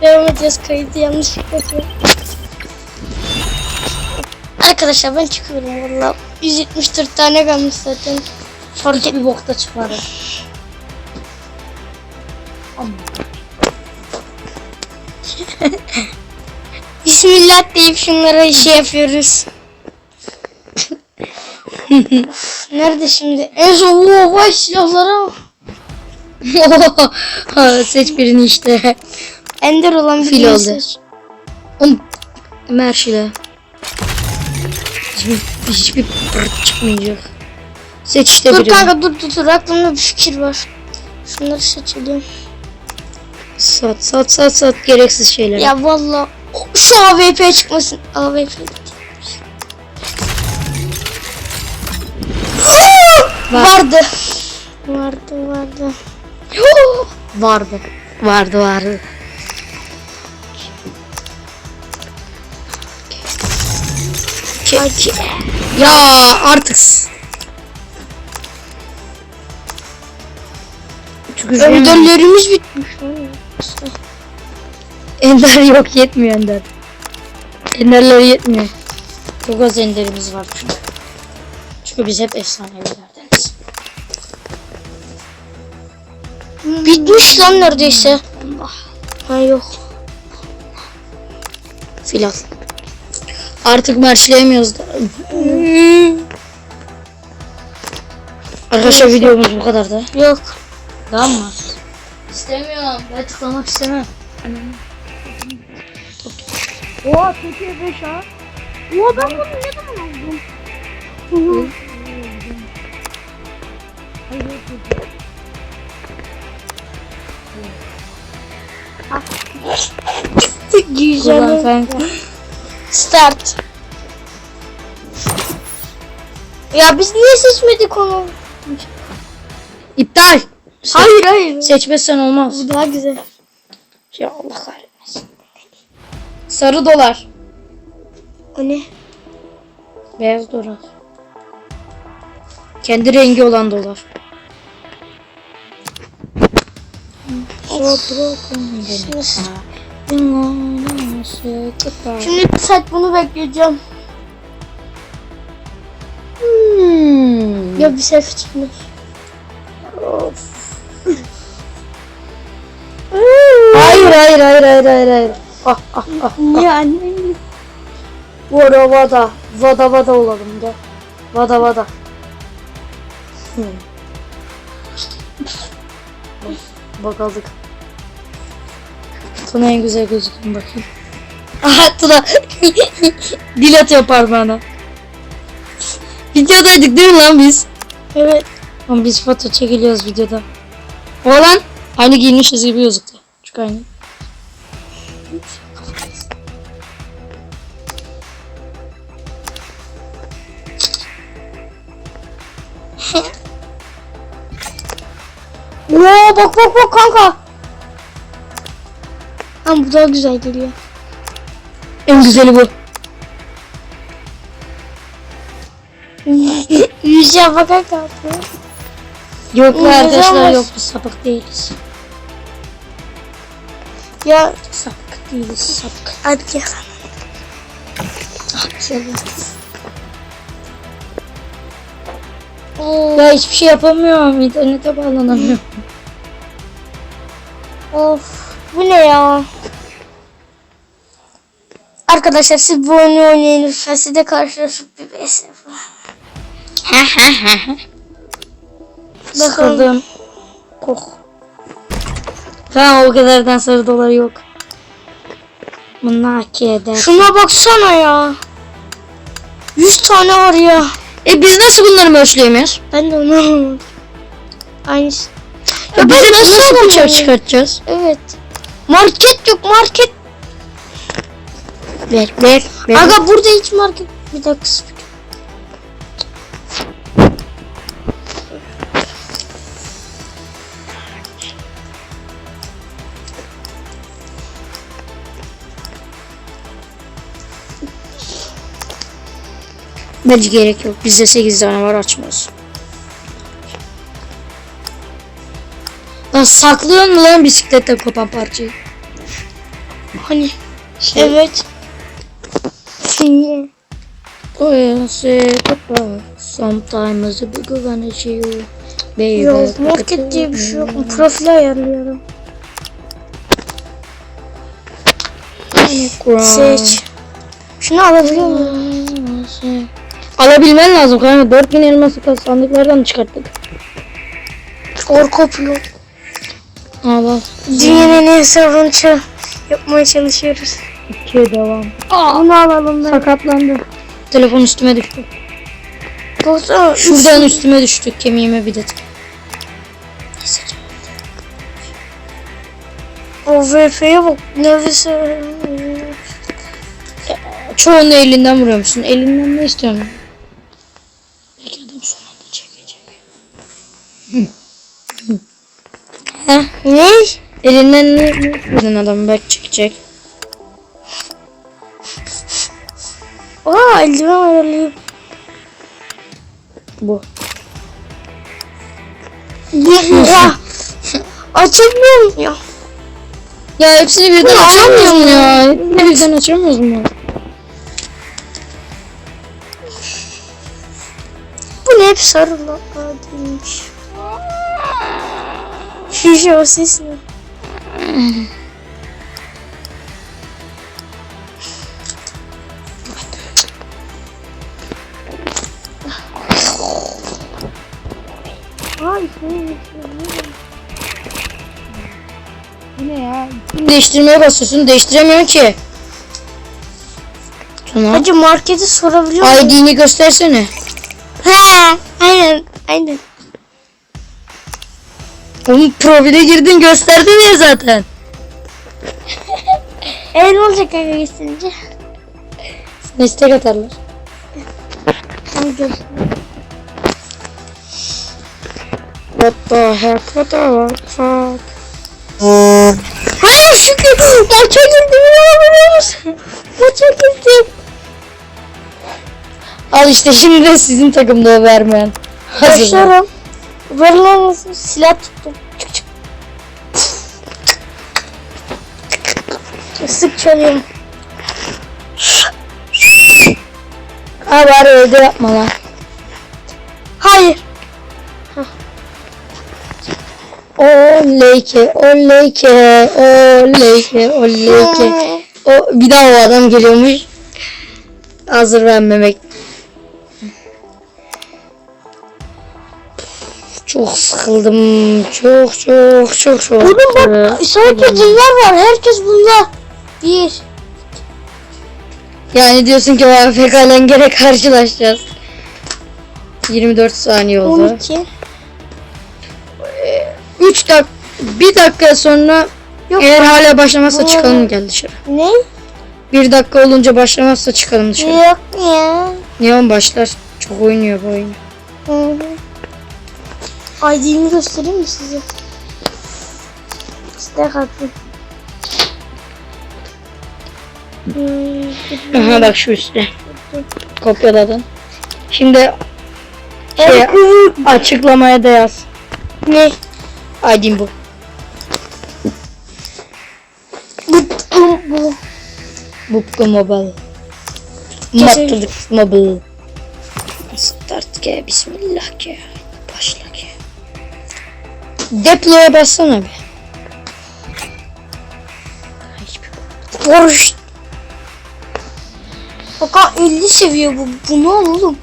Devam edeceğiz kaydı yanlışlıkla yapıyorum. Arkadaşlar ben çıkıyorum valla. 174 tane kalmış zaten. Fark bir bokta çıkmadı. Bismillah deyip şunlara şey yapıyoruz. Nerede şimdi? En son o vay silahlara Seç birini işte. Ender olan bir Fil oldu. Oğlum Merşile. Hiçbir, hiçbir pırt çıkmayacak. Seç işte Dur birini. kanka dur dur dur aklımda bir fikir var. Şunları seçelim. Sat sat sat sat gereksiz şeyler. Ya valla şu AWP çıkmasın. AWP. Var. Vardı. Vardı vardı. Vardı. Vardı vardı. Ke- ke- ya artık. Önderlerimiz bitmiş. Ender yok yetmiyor Ender. Enderler yetmiyor. Çok az enderimiz var çünkü. Çünkü biz hep efsanevilerdeniz. Bitmiş lan neredeyse. Ha yok. Filan. Artık marşlayamıyoruz da. Arkadaşlar videomuz bu kadar da. Yok. Tamam mı? İstemiyorum. Ben tıklamak istemem. Oha Türkiye 5 ha. Oha ben bunu ne zaman aldım? Kullan Güzel. kanka. Start. Ya biz niye seçmedik onu? İptal. Hayır hayır. Seçmezsen olmaz. Bu daha güzel. Ya Allah kahretmesin. Sarı dolar. O ne? Beyaz dolar. Kendi rengi olan dolar. Şimdi bir saat bunu bekleyeceğim. Hmm. Ya bir ses çıkmış. Hayır hayır hayır hayır hayır hayır. Ah ah ah. Niye annem? Vada vada. Vada vada olalım gel. Vada vada. Hmm. Bakaldık. Tuna en güzel gözükün bakayım. Aha Tuna. Dil atıyor parmağına. Videodaydık değil mi lan biz? Evet. Ama biz foto çekiliyoruz videoda. Oğlan aynı giyinmişiz gibi gözüktü. Çünkü aynı. Oo bak bak bak kanka. Ama bu daha güzel geliyor. En güzeli bu. Yüzeye bak kanka. Yok İyi, arkadaşlar yok biz sapık değiliz. Ya Sapık değiliz sapık. hadi gel. Oo, Ya hiçbir şey yapamıyorum. İnternete bağlanamıyorum. of bu ne ya? Arkadaşlar siz bu oyunu oynayın lütfen. Siz de karşılaşıp bir. Bakalım. Sıkıldım. Kok. Ha o kadardan sarı dolar yok. Mınaki eder. Şuna baksana ya. 100 tane var ya. E biz nasıl bunları möşleyemiyoruz? Ben de onu anlamadım. Aynısı. Ya biz ben nasıl, nasıl bıçak çıkartacağız? Evet. Market yok market. Ver ver ver. Aga burada hiç market. Bir dakika. Bence gerek yok. Bizde 8 tane var açmıyoruz. Lan saklıyor mu lan bisiklette kopan parçayı? Hani Şey, evet. Seni. Oh yeah, say goodbye. Sometimes a big one is you. Baby. Yok market diye bir şey yok mu? Profil ayarlıyorum. Seç. Şunu alabiliyor muyum? Alabilmen lazım kanka. 4000 elması sandıklardan çıkarttık. Orkoplu. Al al. Dünyanın en ça- yapmaya çalışıyoruz. İkiye devam. Bunu alalım ben. Sakatlandı. Telefon üstüme düştü. Baksana. Şuradan üstüme düştü. Kemiğime bir de. O VF'ye bak. Nefese. Çoğunu elinden vuruyormuşsun. Elinden ne istiyorsun? Belki adam son anda çekecek. Heh. Ne? Elinden ne, istedin adam belki çekecek. Aa eldiven ayarlayayım. Bu. ya. Açamıyorum ya. Ya hepsini birden mu ya? Hepsini birden açamıyoruz mu? Bu ne hep sarılı. Değilmiş. Şişe o ses ne? Bu ne ya? Değiştirmeye basıyorsun. Değiştiremiyorsun ki. Tamam. Hacı markete sorabiliyor muyum? ID'ni göstersene. He, aynen, aynen. Oğlum profile girdin gösterdin ya zaten. E ne olacak kanka gösterince? Sana istek atarlar. What the heck? What the fuck? Hayır şükür. Maça girdim? Maça girdim. Al işte şimdi de sizin takımda. Hazır. Başlarım. Verilen silah tuttum. Çık çık. Sık çalıyorum. Ha bari yapma lan. Hayır. Oleyke, oleyke, oleyke, oleyke. O bir daha o adam geliyormuş. Hazır vermemek. Çok sıkıldım. Çok çok çok çok. Oğlum bak sadeceler var. Herkes bunda. Bir. Yani diyorsun ki o AFK ile karşılaşacağız. 24 saniye oldu. 12. 3 dak 1 dakika sonra Yok. eğer hala başlamazsa Bu- çıkalım gel dışarı. Ne? 1 dakika olunca başlamazsa çıkalım dışarı. Yok ya. Neon başlar. Çok oynuyor bu oyunu. Hı hı. ID'mi göstereyim mi size? İstek attım. Hmm, Aha bak şu üstte. Kopyaladın. Şimdi şey açıklamaya da yaz. Ne? ID'm bu. Bu, Bukku Mobile. Matlılık Mobile. Start ke bismillah ke. Başla ke. Deploy'a bassana bir. Boruş. Bak 50 seviye bu. Bu ne oğlum?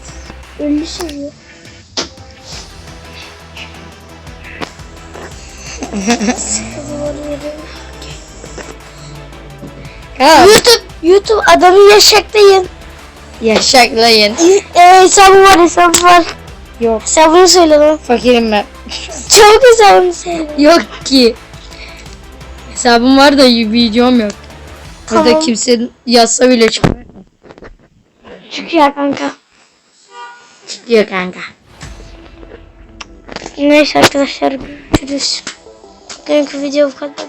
50 seviye. Ya YouTube, YouTube adamı yaşaktayım. yaşaklayın. E, hesabı var hesabı var. Yok. Hesabını söyle lan. Fakirim ben. Çabuk hesabını söyle. Yok ki. Hesabım var da videom yok. Burada Tamam. kimse yazsa bile çıkmıyor. Çıkıyor kanka. Diyor kanka. Neyse arkadaşlar görüşürüz. Bugünkü video bu kadar.